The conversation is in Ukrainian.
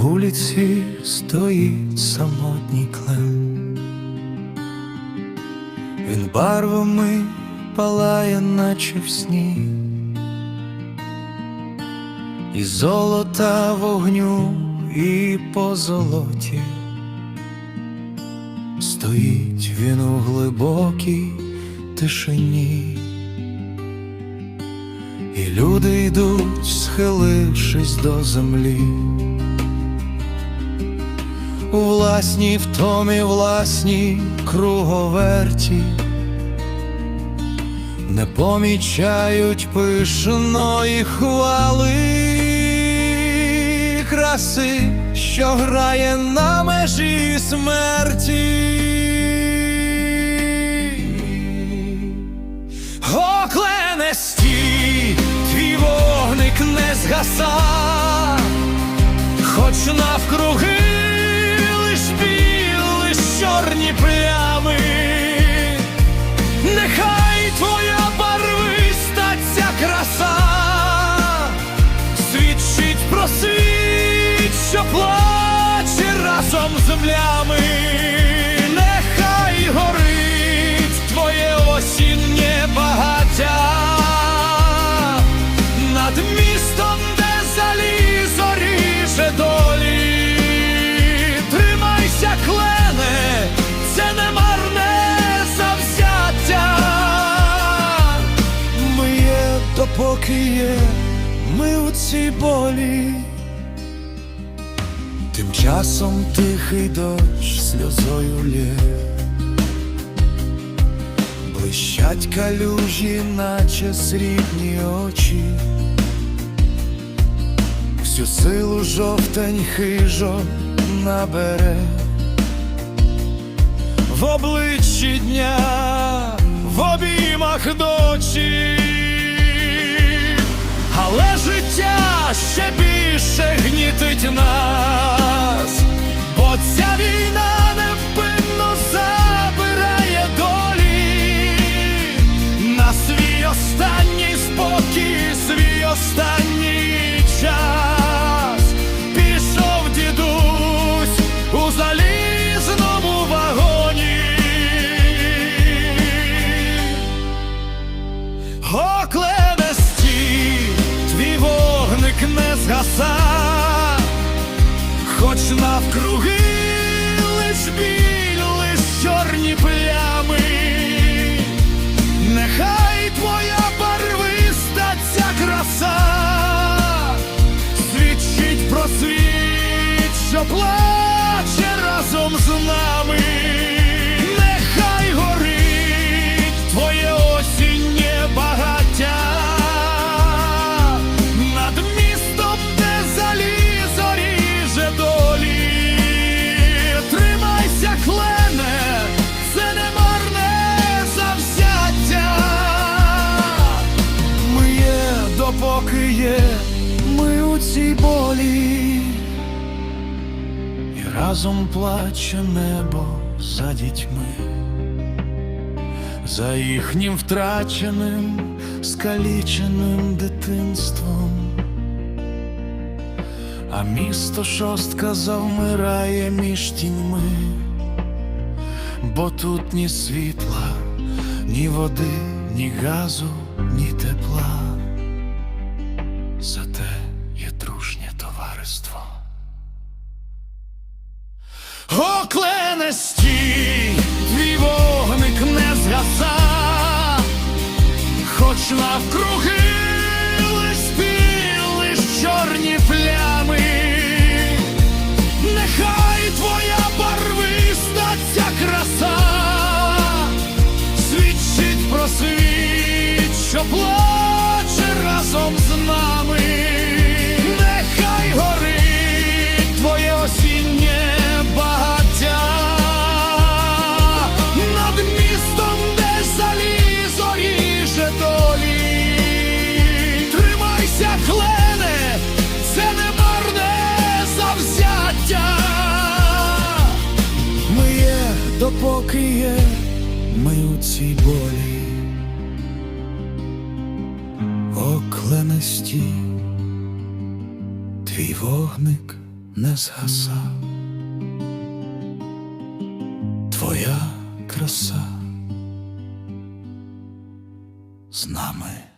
вулиці стоїть самотній клен. Він барвами палає, наче в сні, і золота вогню, і по золоті. Стоїть він у глибокій тишині, і люди йдуть, схилившись до землі. У власній втомі, власній круговерті, не помічають пишної хвали краси, що грає на межі смерті. Оклене стій, твій вогник не згаса, разом з землями, нехай горить твоє осіннє багаття над містом, де залізо ріже долі. Тримайся, клене, це не марне завзяття. Ми є, допоки є, ми у цій болі. Тим часом тихий дощ сльозою лє, блищать калюжі, наче срібні очі, всю силу жовтень хижо набере. В обличчі дня, в обіймах ночі, але життя ще більше гнітить нас, не згаса, хоч навкруги лиш біль, лиш чорні плями, нехай твоя барвиста ця краса свідчить про світ, що плаче разом плаче небо за дітьми, за їхнім втраченим, скаліченим дитинством. А місто шостка завмирає між тіньми, бо тут ні світла, ні води, ні газу, ні тепла. Зате є дружнє товариство. Оклене стій, твій вогник не згаса, хоч навкруги лиш біль, лиш чорні плями, нехай твоя барвиста ця краса свідчить про світ, що плаче разом з нами, допоки є, ми у цій болі. Окленесті, твій вогник не згаса. Твоя краса з нами.